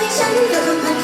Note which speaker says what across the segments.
Speaker 1: ที่ฉันทำ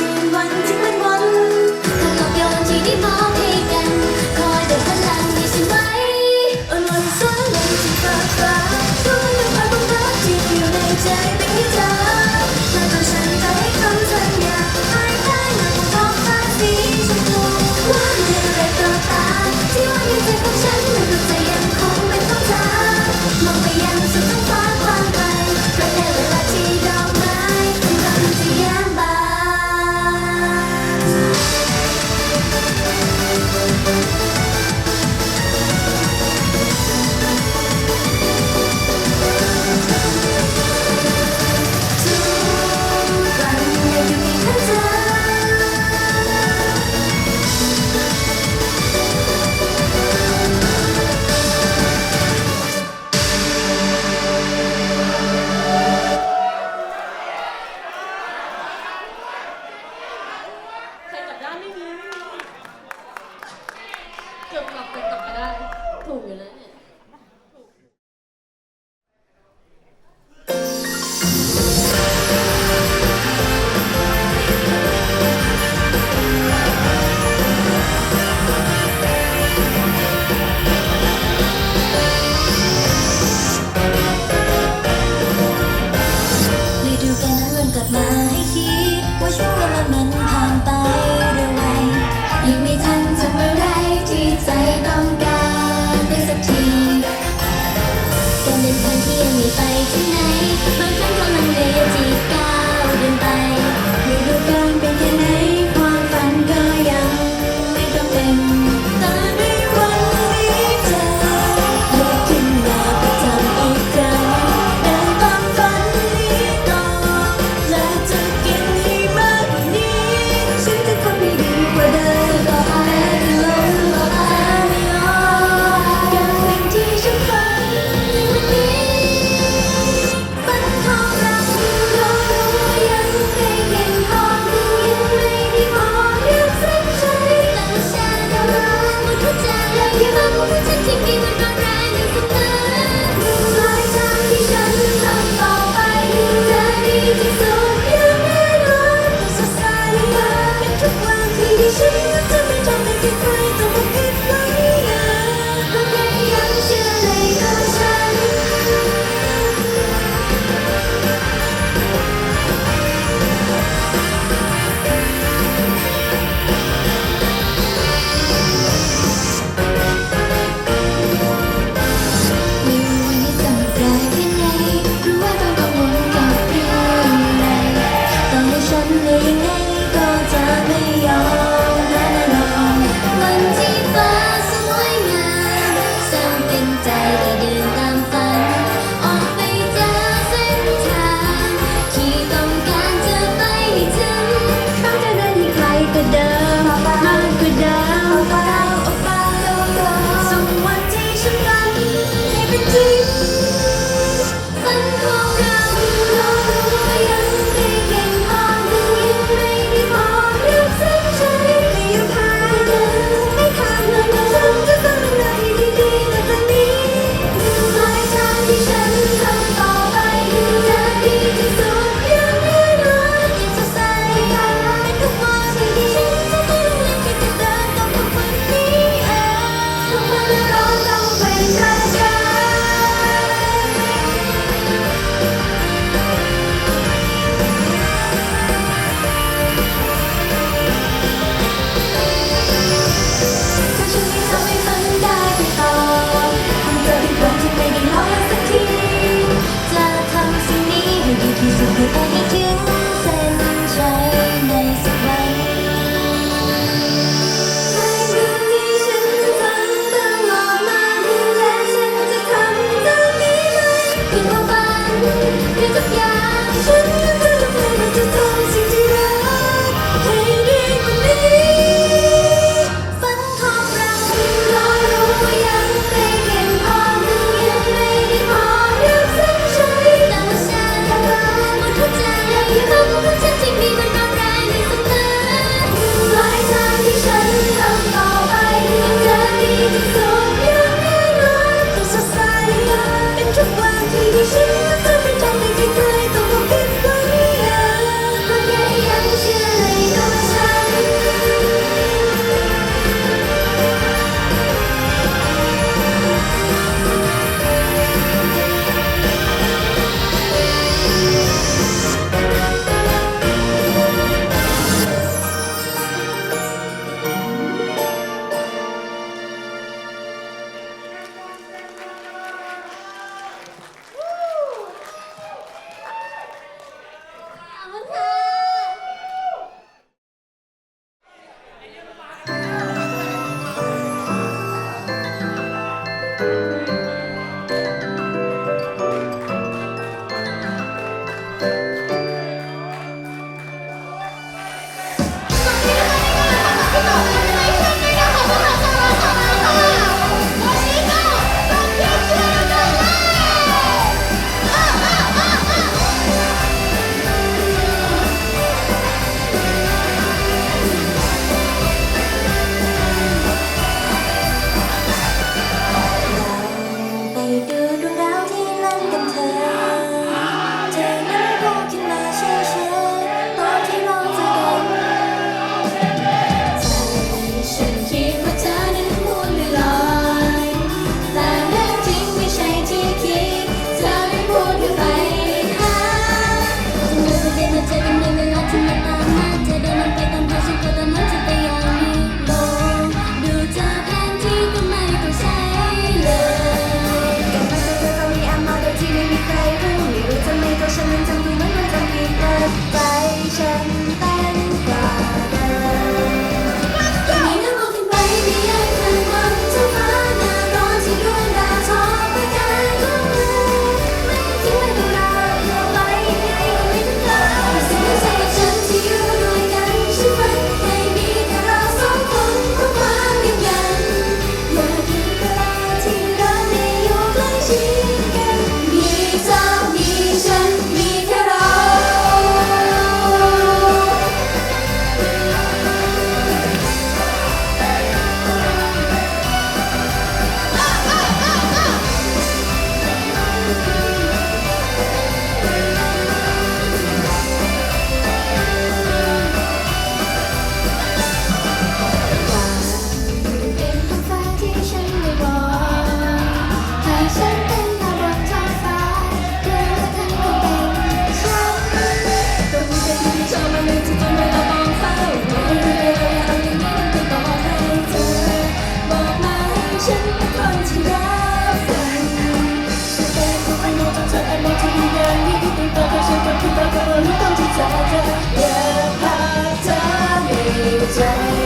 Speaker 1: day.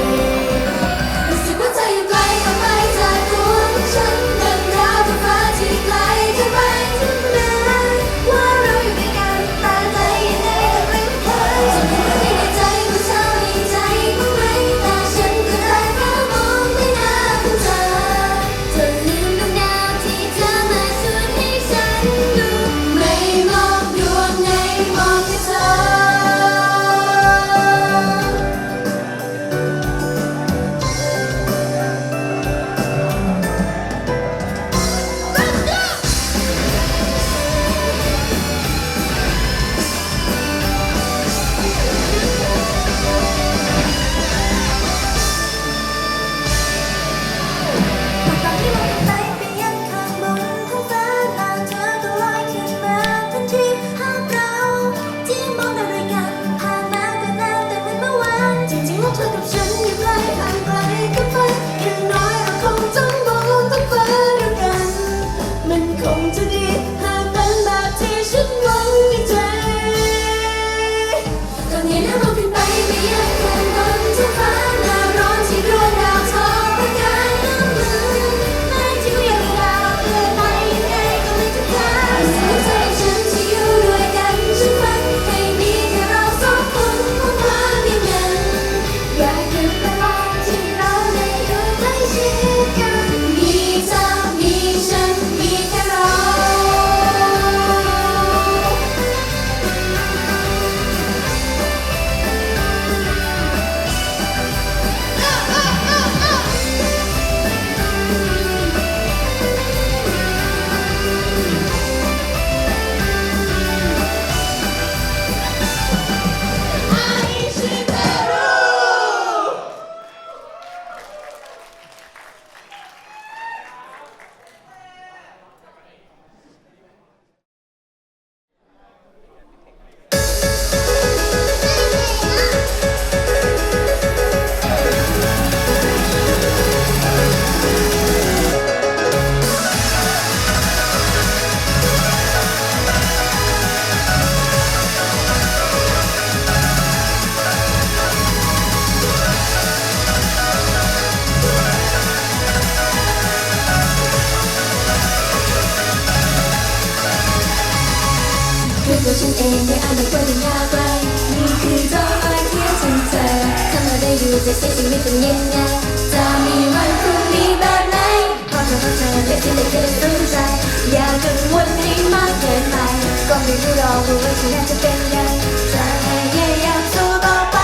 Speaker 1: รู้ว่าฉันจะเป็นยังจะพยายามสู้ต่อไป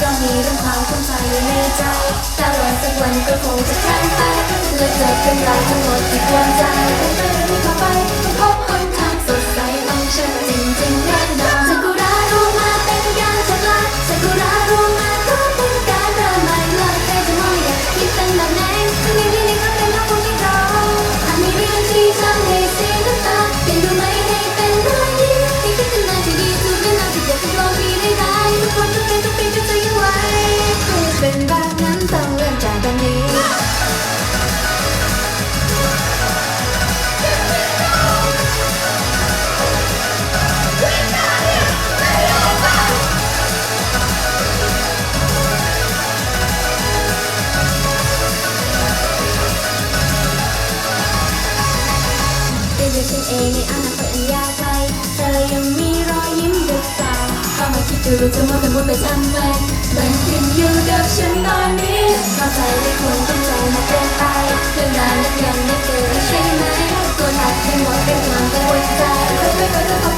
Speaker 1: ก็มีเรื่องความคุ้มใจยในใจ แต่วันสักวันก็คงจะผ่านไปและเกิดเป็นเราทั้งหมดที่ควรใจ ตอนนี้เข้าใจไม่ควรต้องใจมาเกินไปเรื่องราวนั้ยังไม่เกิดใช่ไหมตัวหนักไปหมดเป็นความกังวลใจค่อยๆก็เรื่อง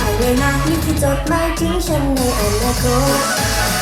Speaker 1: ภายในนาทีที่จดหมายถึงฉันในอนาคต